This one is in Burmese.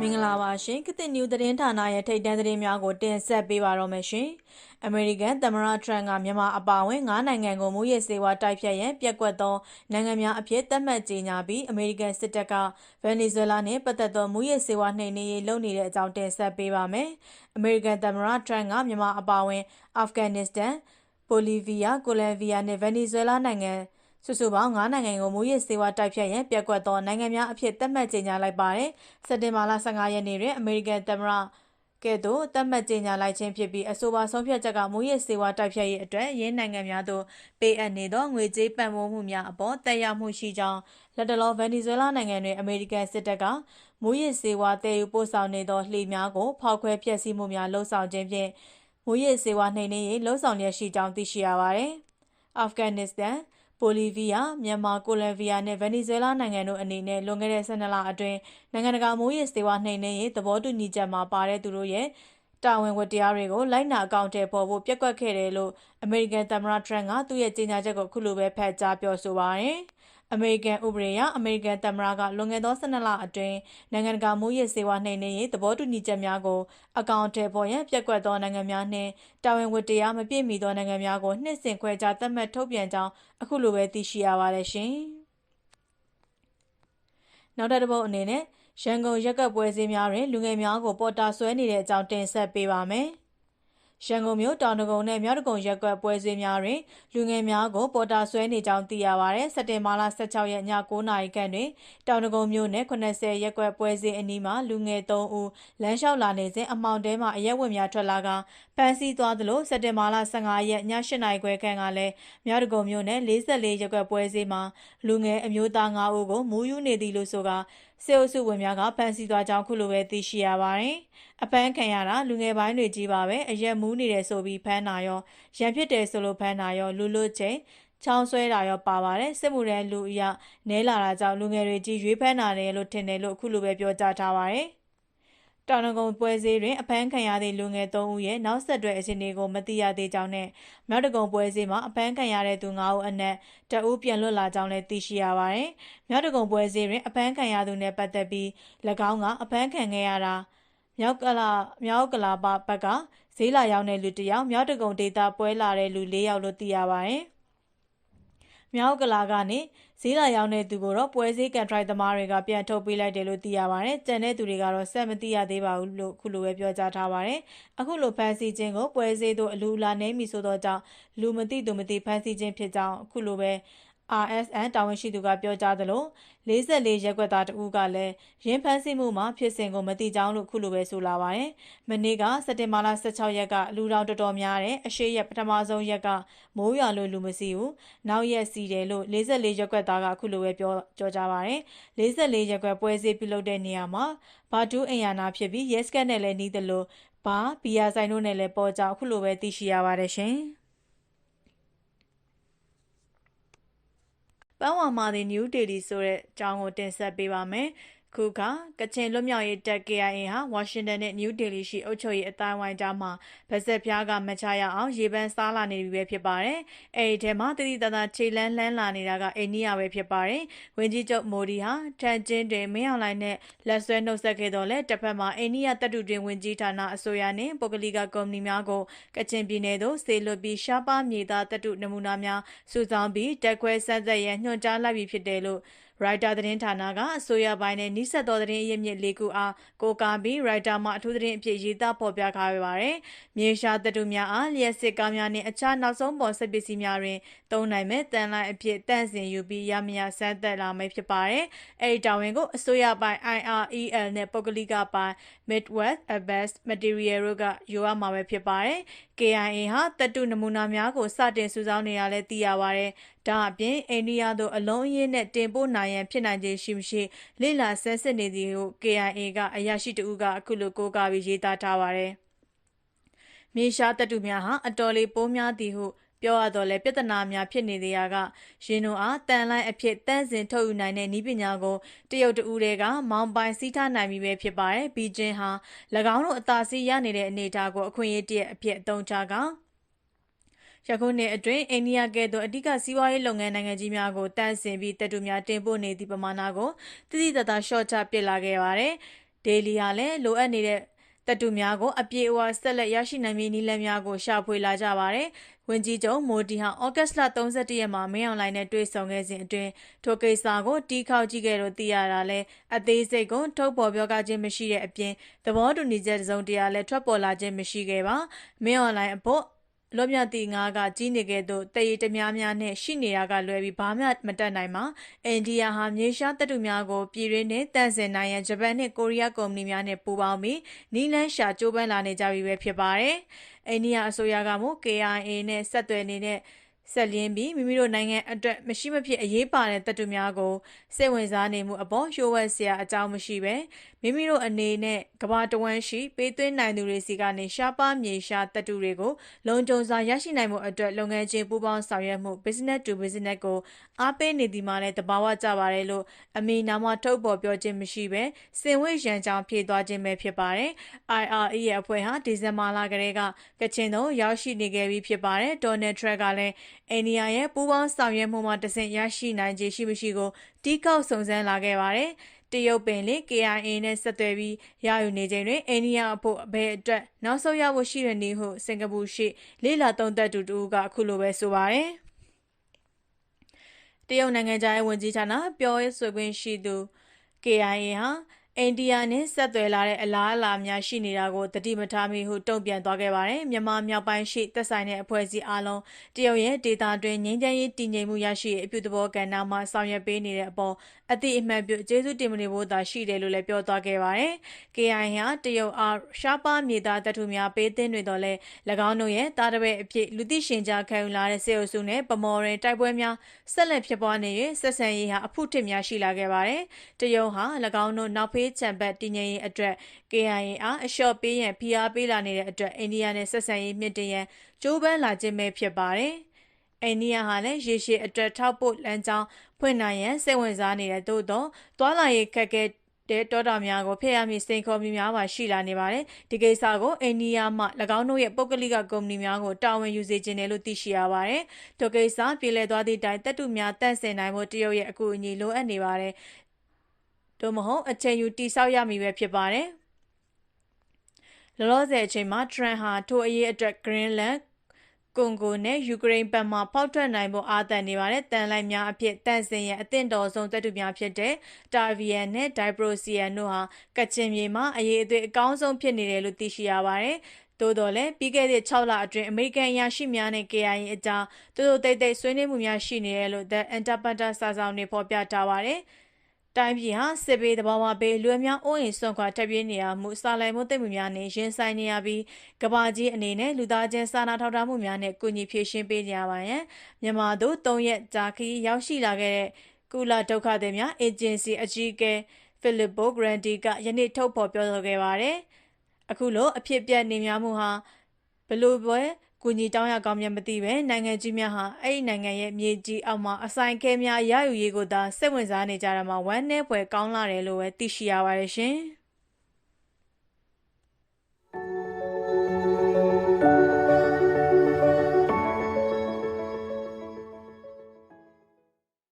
မင်္ဂလာပါရှင်ကတိနျူသတင်းဌာနရဲ့ထိပ်တန်းသတင်းများကိုတင်ဆက်ပေးပါတော့မယ်ရှင်အမေရိကန်သမ္မတထရန့်ကမြန်မာအပါအဝင်၅နိုင်ငံကိုမူရစ်စေဝါတိုက်ဖြတ်ရန်ပြက်ကွက်သောနိုင်ငံများအဖြစ်သတ်မှတ်ကြေညာပြီးအမေရိကန်စစ်တပ်ကဗင်နီဇွဲလားနှင့်ပတ်သက်သောမူရစ်စေဝါနှိမ်နင်းရေးလုပ်နေတဲ့အကြောင်းတင်ဆက်ပေးပါမယ်အမေရိကန်သမ္မတထရန့်ကမြန်မာအပါအဝင်အာဖဂန်နစ္စတန်ဘိုလီဗီးယားကိုလံဘီယာနှင့်ဗင်နီဇွဲလားနိုင်ငံ စုစုပေါင်း9နိုင်ငံကိုမူရစ်စေဝါတိုက်ဖြတ်ရန်ပြက်ကွက်သောနိုင်ငံများအဖြစ်သတ်မှတ်ကြေညာလိုက်ပါတယ်။စက်တင်ဘာလ15ရက်နေ့တွင်အမေရိကန်သမ္မတကဲ့သို့သတ်မှတ်ကြေညာလိုက်ခြင်းဖြစ်ပြီးအဆိုပါဆုံးဖြတ်ချက်ကမူရစ်စေဝါတိုက်ဖြတ်ရေးအတွက်ရင်းနိုင်ငံများသို့ပေးအပ်နေသောငွေကြေးပံ့ပိုးမှုများအပေါ်တက်ရောက်မှုရှိကြောင်းလက်တလောဗင်နီဇွဲလားနိုင်ငံတွင်အမေရိကန်စစ်တပ်ကမူရစ်စေဝါတည်ယူပို့ဆောင်နေသောလှေများကိုဖောက်ခွဲဖျက်ဆီးမှုများလှုံ့ဆော်ခြင်းဖြင့်မူရစ်စေဝါနှိမ်နင်းရေးလှုံ့ဆော်ရရှိကြောင်းသိရှိရပါသည်။အာဖဂန်နစ္စတန် ဘိုလီဗီးယားမြန်မာကိုလံဘီယာနဲ့ဗင်နီဇွဲလားနိုင်ငံတို့အနေနဲ့လွန်ခဲ့တဲ့12လအတွင်းနိုင်ငံတကာမိုးရစ်စေဝါနှိမ်နင်းရေးသဘောတူညီချက်မှာပါတဲ့သူတို့ရဲ့တာဝန်ဝတ္တရားတွေကိုလိုက်နာအကောင့်ထဲပေါ်ဖို့ပြက်ကွက်ခဲ့တယ်လို့အမေရိကန်သမ္မတထရန့်ကသူ့ရဲ့ကြေညာချက်ကိုခုလိုပဲဖတ်ကြားပြောဆိုပါရယ်။ အမေရိကန်ဥပဒေအရအမေရိကန်သမ္မတကလွန်ခဲ့သော12လအတွင်းနိုင်ငံတကာမူရစ်စေဝါနှိမ်နင်းရေးသဘောတူညီချက်များကိုအကောင့်ထဲပေါ်ရန်ပြက်ကွက်သောနိုင်ငံများနှင့်တာဝန်ဝတ္တရားမပြည့်မီသောနိုင်ငံများကိုနှစ်ဆင့်ခွဲခြားသတ်မှတ်ထုတ်ပြန်ကြောင်းအခုလိုပဲသိရှိရပါတယ်ရှင်။နောက်တစ်ပုတ်အနေနဲ့ရန်ကုန်ရက်ကပွဲစည်းများတွင်လူငယ်များကိုပေါ်တာဆွဲနေတဲ့အကြောင်းတင်ဆက်ပေးပါမယ်။ ရန်ကုန်မြို့တောင်တကုံနဲ့မြောက်တကုံရက်ကွက်ပွဲစည်းများတွင်လူငယ်များကိုပေါ်တာဆွဲနေကြောင်းသိရပါသည်။စက်တင်ဘာလ16ရက်ည9:00နာရီခန့်တွင်တောင်တကုံမြို့နယ်80ရက်ကွက်ပွဲစည်းအနီးမှာလူငယ်3ဦးလမ်းလျှောက်လာနေစဉ်အမောင်တဲမှအရက်ဝတ်များထွက်လာကဖမ်းဆီးသွားသလိုစက်တင်ဘာလ15ရက်ည8:00နာရီခွဲခန့်ကလည်းမြောက်တကုံမြို့နယ်44ရက်ကွက်ပွဲစည်းမှာလူငယ်အမျိုးသား9ဦးကိုမူးယူနေသည်လို့ဆိုက စေအုပ်စုဝင်များကဖမ်းဆီးသွားကြောင်းခုလိုပဲသိရှိရပါတယ်။အပန်းခံရတာလူငယ်ပိုင်းတွေကြီးပါပဲအရက်မူးနေတယ်ဆိုပြီးဖမ်းတာရောရန်ဖြစ်တယ်ဆိုလို့ဖမ်းတာရောလူလွတ်ချိန်ချောင်းဆွဲတာရောပါပါတယ်စစ်မှုထမ်းလူအရနဲလာတာကြောင့်လူငယ်တွေကြီးရွေးဖမ်းတာတယ်လို့ထင်တယ်လို့အခုလိုပဲပြောကြားထားပါတယ်။ တောင်တကုံပွဲစည်းတွင်အဖမ်းခံရသည့်လူငယ်3ဦးရဲ့နောက်ဆက်တွဲအခြေအနေကိုမသိရသေးကြောင်းနဲ့မြောက်တကုံပွဲစည်းမှာအဖမ်းခံရတဲ့သူ9ဦးအနက်တအူးပြန်လွတ်လာကြောင်းလည်းသိရှိရပါတယ်။မြောက်တကုံပွဲစည်းတွင်အဖမ်းခံရသူနဲ့ပတ်သက်ပြီး၎င်းကအဖမ်းခံခဲ့ရတာမြောက်ကလာမြောက်ကလာပဘက်ကဈေးလာရောက်တဲ့လူတစ်ယောက်မြောက်တကုံဒေတာပွဲလာတဲ့လူ၄ယောက်လို့သိရပါတယ်။ မြောက်ကလာကနေဈေးလာရောက်တဲ့သူကိုတော့ပွဲစည်းကန်ထရိုက်သမားတွေကပြန်ထုတ်ပေးလိုက်တယ်လို့သိရပါတယ်။ကြံတဲ့သူတွေကတော့ဆက်မသိရသေးပါဘူးလို့ခုလိုပဲပြောကြားထားပါတယ်။အခုလိုဖမ်းဆီးခြင်းကိုပွဲစည်းသို့အလူလာနေပြီဆိုတော့ကြောင့်လူမသိသူမသိဖမ်းဆီးခြင်းဖြစ်ကြောင်းအခုလိုပဲ RSN တာဝန်ရှိသူကပြောကြားသလို44ရက်ွက်သားတဦးကလည်းရင်းဖမ်းဆီးမှုမှာဖြစ်စဉ်ကိုမသိကြောင်းလို့ခုလိုပဲဆိုလာပါတယ်။မနေ့ကစက်တင်ဘာလ16ရက်ကလူတော်တော်တော်များတဲ့အရှိရက်ပထမဆုံးရက်ကမိုးရွာလို့လူမစီဘူး။နောက်ရက်စီတယ်လို့44ရက်ွက်သားကခုလိုပဲပြောကြောကြပါတယ်။44ရက်ွက်ပွဲစည်းပြုလုပ်တဲ့နေရာမှာဘာတူးအင်ယာနာဖြစ်ပြီးရက်စကတ်နဲ့လည်းနှီးတယ်လို့ဘာဘီယာဆိုင်တို့နဲ့လည်းပေါ်ကြခုလိုပဲသိရှိရပါတယ်ရှင်။ ပန်းဝါမာဒီ New Daily ဆိုတဲ့အကြောင်းကို တင်ဆက်ပေးပါမယ်။ ခုကကချင်လွတ်မြောက်ရေးတပ် KIA ဟာဝါရှင်တန်နဲ့နယူးဒေလီရှိအုပ်ချုပ်ရေးအတိုင်းဝိုင်းကြားမှာဗစက်ပြားကမချရအောင်ရေပန်းစားလာနေပြီပဲဖြစ်ပါတယ်။အဲဒီထဲမှာတတိတသာခြေလန်းလှမ်းလာနေတာကအိန္ဒိယပဲဖြစ်ပါတယ်။ဝင်းကြီးချုပ်မိုဒီဟာထန်ကျင်းတွင်မင်းအောင်လှိုင်နဲ့လက်ဆွဲနှုတ်ဆက်ခဲ့တော့လဲတစ်ဖက်မှာအိန္ဒိယတပ်တူတွင်ဝင်ကြီးဌာနအစိုးရနဲ့ပုဂ္ဂလိကကုမ္ပဏီများကိုကချင်ပြည်နယ်သို့ဆေလွတ်ပြီးရှားပါးမြေသားတပ်တူနမူနာများစုဆောင်းပြီးတက်ခွဲဆက်ဆက်ရညွှန်ကြားလိုက်ပြီဖြစ်တယ်လို့ ရိုက်တာသတင်းဌာနကအစိုးရပိုင်းနဲ့နှိစက်သောသတင်းအရင်းမြစ်လေးခုအားကိုကာပြီးရိုက်တာမှအထူးသတင်းအဖြစ်ရေးသားဖော်ပြထားပါပါတယ်။မြေရှားသတ္တုများအားလျှက်စစ်ကားများနဲ့အခြားနောက်ဆုံးပေါ်ဆက်ပစ္စည်းများတွင်သုံးနိုင်မဲ့တန်လိုက်အဖြစ်တန့်စင်ယူပြီးရမရစမ်းသက်လာမယ်ဖြစ်ပါတယ်။အဲဒီတာဝန်ကိုအစိုးရပိုင်း IREL နဲ့ပုဂ္ဂလိကပိုင်း Midwest Advanced Material တို့ကယူရမှာပဲဖြစ်ပါတယ်။ KIA ဟာတတုနမူနာများကိုစတင်စုဆောင်းနေရလဲသိရပါတယ်။ဒါအပြင်အိန္ဒိယသို့အလုံးအရင်းနဲ့တင်ပို့နိုင်ရန်ဖြစ်နိုင်ခြင်းရှိမရှိလေ့လာဆန်းစစ်နေသည်ဟု KIA ကအရာရှိတဦးကအခုလိုကိုးကားပြီးရေးသားထားပါတယ်။မြေရှားတတုများဟာအတော်လေးပိုးများသည်ဟု ပြောရတော့လဲပြဿနာများဖြစ်နေသေးရာကရင်တို့အားတန်လိုက်အဖြစ်တန့်စင်ထုတ်ယူနိုင်တဲ့ဤပညာကိုတရုတ်တူတွေကမောင်ပိုင်စီးထားနိုင်ပြီပဲဖြစ်ပါတယ်။ဘီဂျင်းဟာ၎င်းတို့အသာစီးရနေတဲ့အနေအထားကိုအခွင့်အရေးတည်းအဖြစ်အသုံးချကယခုနှစ်အတွင်းအိန္ဒိယကဲ့သို့အဓိကစီးပွားရေးလုပ်ငန်းနိုင်ငံကြီးများကိုတန့်စင်ပြီးတပ်တူများတင်ပို့နေသည့်ပမာဏကိုတိတိတတ်တာရှော့ချပစ်လာခဲ့ပါတယ်။ဒေလီဟာလည်းလိုအပ်နေတဲ့ တပ်တူများကိုအပြေအဝဆက်လက်ရရှိနိုင်မည့်နည်းလမ်းများကိုရှာဖွေလာကြပါတယ်။ဝန်ကြီးချုပ်မိုဒီဟာဩဂတ်စ်လ31ရက်မှာမင်းအောင်လှိုင်နဲ့တွေ့ဆုံခဲ့စဉ်အတွင်းထိုကိစ္စကိုတီးခေါက်ကြည့်ခဲ့လို့သိရတာလဲအသေးစိတ်ကိုထုတ်ပေါ်ပြောကြားခြင်းမရှိတဲ့အပြင်သဘောတူညီချက်စုံတရားလည်းထွက်ပေါ်လာခြင်းမရှိခဲ့ပါမင်းအောင်လှိုင်အဖို့ လွတ်မြောက်သည့်ငါးကကြီးနေခဲ့သို့တရေတများများနဲ့ရှိနေရကလွယ်ပြီးဘာမှမတက်နိုင်မှာအိန္ဒိယဟာမြေရှားတပ်တူများကိုပြည်ရင်းနဲ့တန့်စင်နိုင်ရန်ဂျပန်နဲ့ကိုရီးယားကုမ္ပဏီများနဲ့ပူးပေါင်းပြီးနီလန်းရှာကြိုးပမ်းလာနေကြပြီပဲဖြစ်ပါတယ်အိန္ဒိယအစိုးရကမှ KIA နဲ့ဆက်သွယ်နေတဲ့ ဆက်လျင်းပြီးမိမိတို့နိုင်ငံအတွက်မရှိမဖြစ်အရေးပါတဲ့တပ်တူများကိုစိတ်ဝင်စားနေမှုအပေါ်ရှိုးဝဲစရာအကြောင်းမရှိပဲမိမိတို့အနေနဲ့ကဘာတဝမ်းရှိပေးသွင်းနိုင်သူတွေစီကနေရှားပါမြေရှားတပ်တူတွေကိုလုံခြုံစွာရရှိနိုင်မှုအတွက်လုပ်ငန်းချင်းပူးပေါင်းဆောင်ရွက်မှု business to business ကိုအားပေးနေသည်မှာလည်းတဘာဝကြပါတယ်လို့အမီနာမထုတ်ပေါ်ပြောခြင်းမရှိပဲစင်ဝိရန်ကြောင့်ဖြေသွားခြင်းပဲဖြစ်ပါတယ် IRE ရဲ့အဖွဲ့ဟာဒီဇင်ဘာလကလေးကကချင်တို့ရောက်ရှိနေခဲ့ပြီးဖြစ်ပါတယ်ဒေါ်နယ်ထရက်ကလည်းအိန္ဒိယရဲ့ပူးပေါင်းဆောင်ရွက်မှုမှာတဆင့်ရရှိနိုင်ခြေရှိမရှိကိုတီးကောက်စုံစမ်းလာခဲ့ပါတယ်တရုတ်ပင်လေ KIA နဲ့ဆက်သွယ်ပြီးရယူနေချိန်တွင်အိန္ဒိယအဖို့အဘယ်အတွက်နောက်ဆုံးရဖို့ရှိတဲ့နည်းဟုစင်ကာပူရှိလေးလာသုံးသက်သူတူကအခုလိုပဲဆိုပါတယ်တရုတ်နိုင်ငံသားဝန်ကြီးဌာနပြောရေးဆိုခွင့်ရှိသူ KIA ဟာ အိန္ဒိယနဲ့ဆက်သွယ်လာတဲ့အလားအလာများရှိနေတာကိုတတိမထားမိဟုတုံ့ပြန်သွားခဲ့ပါတယ်မြန်မာမြောက်ပိုင်းရှိသက်ဆိုင်တဲ့အဖွဲ့အစည်းအလုံးတရုတ်ရဲ့ဒေတာတွင်ငြိမ်းချမ်းရေးတည်ငြိမ်မှုရရှိရေးအပြုသဘောကဏ္ဍမှာဆောင်ရွက်ပေးနေတဲ့အပေါ်အသည့်အမှတ်ပြုကျေးဇူးတင်မနေဖို့သာရှိတယ်လို့လည်းပြောသွားခဲ့ပါတယ်။ KI ဟာတရုတ်အားရှားပါမြေသားတထုများပေးသင်းတွေတော့လဲ၎င်းတို့ရဲ့တားတပည့်အဖြစ်လူသိရှင်ကြားခံယူလာတဲ့စေအုပ်စုနဲ့ပမော်ရင်တိုက်ပွဲများဆက်လက်ဖြစ်ပွားနေ၍ဆက်ဆံရေးဟာအဖုထစ်များရှိလာခဲ့ပါတယ်။တရုတ်ဟာ၎င်းတို့နောက်ဖေးချံပတ်တည်ငြိမ်ရေးအတွက် KIA အားအလျှော့ပေးရန်ဖိအားပေးလာနေတဲ့အတွက်အိန္ဒိယနဲ့ဆက်ဆံရေးမြင့်တင်ရန်ကြိုးပမ်းလာခြင်းပဲဖြစ်ပါတယ်။အိန္ဒိယဟာလည်းရေရှည်အတွက်ထောက်ပို့လမ်းကြောင်းဖွင့်နိုင်ရန်စိတ်ဝင်စားနေတဲ့သို့တော့တွာလာရေးခက်ခဲတဲ့တောတာများကိုဖျက်ရမည့်စိန်ခေါ်မှုများပါရှိလာနေပါတယ်ဒီကိစ္စကိုအိန္ဒိယမှ၎င်းတို့ရဲ့ပုဂ္ဂလိကကုမ္ပဏီများကိုတာဝန်ယူစေခြင်းတယ်လို့သိရှိရပါတယ်ဒီကိစ္စပြည်လည်သွားသည့်တိုင်တပ်တုများတန့်စင်နိုင်ဖို့တရုတ်ရဲ့အကူအညီလိုအပ်နေပါတယ် တို့မဟုတ်အချိန်ယူတိဆောက်ရမည်ပဲဖြစ်ပါတယ်လောလောဆယ်အချိန်မှာ Trump ဟာထိုအရေးအတွက် Greenland ကွန်ဂိုနဲ့ယူကရိန်းဘက်မှဖောက်ထွက်နိုင်ဖို့အားသန်နေပါတယ်။တန်လိုက်များအဖြစ်တန်စင်ရဲ့အသင့်တော်ဆုံးတပ်တူများဖြစ်တဲ့တာဗီယန်နဲ့ဒိုင်ပရိုစီယန်တို့ဟာကချင်မြေမှာအရေးအသွေးအကောင်းဆုံးဖြစ်နေတယ်လို့သိရှိရပါတယ်။သို့တော်လည်းပြီးခဲ့တဲ့6လအတွင်းအမေရိကန်အရာရှိများနဲ့ KIA အကြားတူတူတိတ်တိတ်ဆွေးနွေးမှုများရှိနေတယ်လို့ The Interpreter စာဆောင်တွေဖော်ပြထားပါတယ်။ တိုင်းပြည်ဟာစစ်ဘေးတဘာဝဘေးလွယ်များအိုးအိမ်ဆွန့်ခွာထပ်ပြေးနေရမှုစာလိုက်မှုသိမှုများနဲ့ရင်ဆိုင်နေရပြီးကဘာကြီးအနေနဲ့လူသားချင်းစာနာထောက်ထားမှုများနဲ့ကုညီဖြည့်ရှင်းပေးကြပါရန်မြန်မာတို့၃ရက်ကြာခီးရောက်ရှိလာခဲ့တဲ့ကုလဒုက္ခသည်များအေဂျင်စီအကြီးအကဲဖိလစ်ပိုဂရန်ဒီကယနေ့ထုတ်ဖော်ပြောဆိုခဲ့ပါတယ်အခုလိုအဖြစ်ပြက်နေများမှုဟာဘလို့ပဲ ကူညီတောင်းရကောင်းမြတ်မသိပဲနိုင်ငံကြီးများဟာအဲ့ဒီနိုင်ငံရဲ့မြေကြီးအောက်မှာအဆိုင်ခဲများရယူရေးကိုသာစိတ်ဝင်စားနေကြတာမှာဝမ်းနည်းဖွယ်ကောင်းလာတယ်လို့ပဲသိရှိရပါတယ်ရှင်။